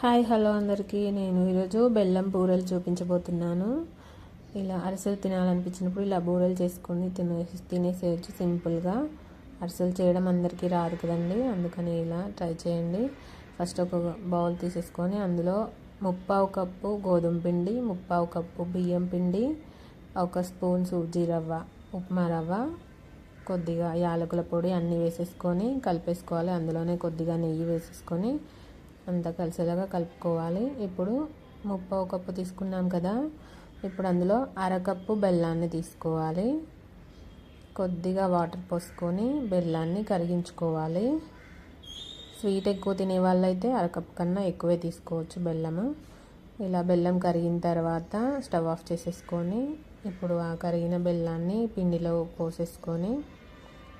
Hi hello అందరికీ. నేను ఈరోజు బెల్లం బూరెలు చూపించబోతున్నాను. ఇలా అరిసెలు తినాలనిపించినప్పుడు ఇలా బూరెలు చేసుకొని తినే తినేసేయచ్చు సింపుల్గా. అరిసెలు చేయడం అందరికీ రాదు కదండి అందుకని ఇలా ట్రై చేయండి. ఫస్ట్ ఒక బౌల్ తీసేసుకొని అందులో ముప్పావు కప్పు గోధుమ పిండి ముప్పావు కప్పు బియ్యం పిండి ఒక స్పూన్ సూజీ రవ్వ ఉప్మా రవ్వ కొద్దిగా యాలకుల పొడి అన్నీ వేసేసుకొని కలిపేసుకోవాలి. అందులోనే కొద్దిగా నెయ్యి వేసేసుకొని అంతా కలిసేలాగా కలుపుకోవాలి. ఇప్పుడు ముప్పై కప్పు తీసుకున్నాం కదా. ఇప్పుడు అందులో అరకప్పు బెల్లాన్ని తీసుకోవాలి. కొద్దిగా వాటర్ పోసుకొని బెల్లాన్ని కరిగించుకోవాలి. స్వీట్ ఎక్కువ తినే వాళ్ళైతే అరకప్పు కన్నా ఎక్కువే తీసుకోవచ్చు బెల్లము. ఇలా బెల్లం కరిగిన తర్వాత స్టవ్ ఆఫ్ చేసేసుకొని ఇప్పుడు ఆ కరిగిన బెల్లాన్ని పిండిలో పోసేసుకొని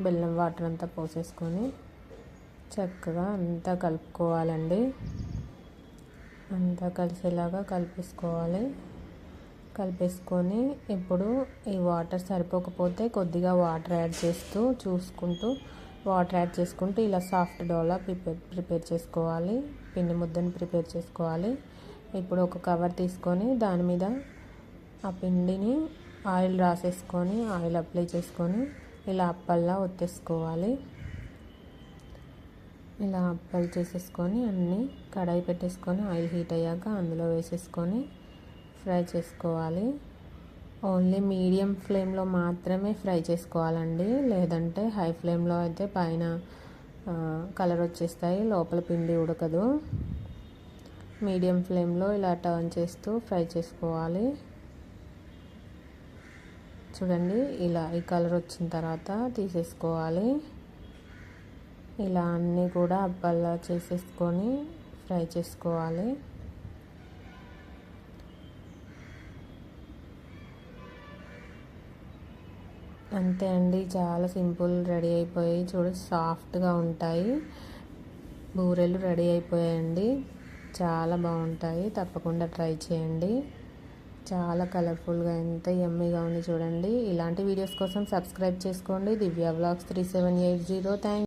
బెల్లం వాటర్ అంతా పోసేసుకొని చక్కగా అంతా కలుపుకోవాలండి. అంతా కలిసేలాగా కలిపేసుకోవాలి. కలిపేసుకొని ఇప్పుడు ఈ వాటర్ సరిపోకపోతే కొద్దిగా వాటర్ యాడ్ చేస్తూ చూసుకుంటూ వాటర్ యాడ్ చేసుకుంటూ ఇలా సాఫ్ట్ డోలా ప్రిపేర్ ప్రిపేర్ చేసుకోవాలి. పిండి ముద్దను ప్రిపేర్ చేసుకోవాలి. ఇప్పుడు ఒక కవర్ తీసుకొని దాని మీద ఆ పిండిని ఆయిల్ రాసేసుకొని ఆయిల్ అప్లై చేసుకొని ఇలా అప్పల్లా ఒత్తేసుకోవాలి. ఇలా అప్పలు చేసేసుకొని అన్నీ కడాయి పెట్టేసుకొని ఆయిల్ హీట్ అయ్యాక అందులో వేసేసుకొని ఫ్రై చేసుకోవాలి. ఓన్లీ మీడియం ఫ్లేమ్లో మాత్రమే ఫ్రై చేసుకోవాలండి. లేదంటే హై ఫ్లేమ్లో అయితే పైన కలర్ వచ్చేస్తాయి లోపల పిండి ఉడకదు. మీడియం ఫ్లేమ్లో ఇలా టర్న్ చేస్తూ ఫ్రై చేసుకోవాలి. చూడండి ఇలా ఈ కలర్ వచ్చిన తర్వాత తీసేసుకోవాలి. ఇలా అన్నీ కూడా అప్పల్లా చేసేసుకొని ఫ్రై చేసుకోవాలి. అంతే అండి చాలా సింపుల్ రెడీ అయిపోయి చూడ సాఫ్ట్గా ఉంటాయి. బూరెలు రెడీ అయిపోయాయండి. చాలా బాగుంటాయి. తప్పకుండా ట్రై చేయండి. చాలా కలర్ఫుల్గా ఎంత ఎమ్మీగా ఉంది చూడండి. ఇలాంటి వీడియోస్ కోసం సబ్స్క్రైబ్ చేసుకోండి. Divya blogs three seven eight zero. Thank